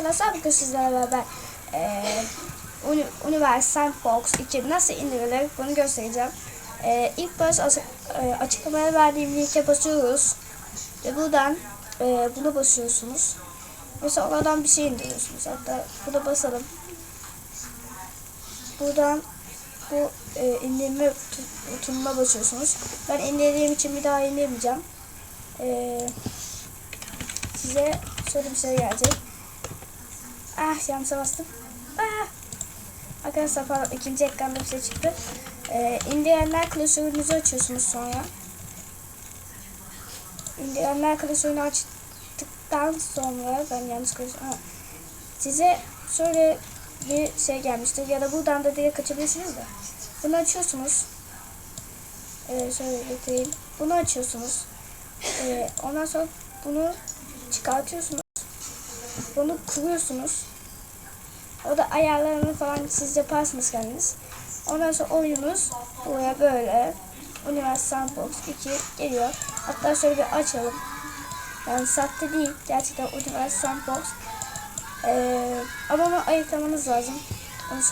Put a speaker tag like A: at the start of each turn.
A: arkadaşlar bugün sizlerle beraber e, Uni, Universe Sandbox 2 nasıl indirilir bunu göstereceğim. E, ilk baş açık, açıklamaya verdiğim linke basıyoruz. Ve buradan e, buna basıyorsunuz. Mesela oradan bir şey indiriyorsunuz. Hatta buna basalım. Buradan bu e, indirme but- butonuna basıyorsunuz. Ben indirdiğim için bir daha indirmeyeceğim. Eee size şöyle bir şey gelecek. Ah yanlışa bastım. Ah. Arkadaşlar pardon ikinci ekranda bir şey çıktı. Ee, indirenler klasörünüzü açıyorsunuz sonra. İndirenler klasörünü açtıktan sonra ben yanlış klasör... Ha. Size şöyle bir şey gelmiştir ya da buradan da direkt açabilirsiniz de. Bunu açıyorsunuz. Ee, şöyle getireyim. Bunu açıyorsunuz. Ee, ondan sonra bunu çıkartıyorsunuz. Bunu kuruyorsunuz. O da ayarlarını falan siz yaparsınız kendiniz. Ondan sonra oyununuz buraya böyle Universe Sandbox 2 geliyor. Hatta şöyle bir açalım. Yani sahte değil. Gerçekten Universe Sandbox. Ee, ama onu ayıklamanız lazım. Onu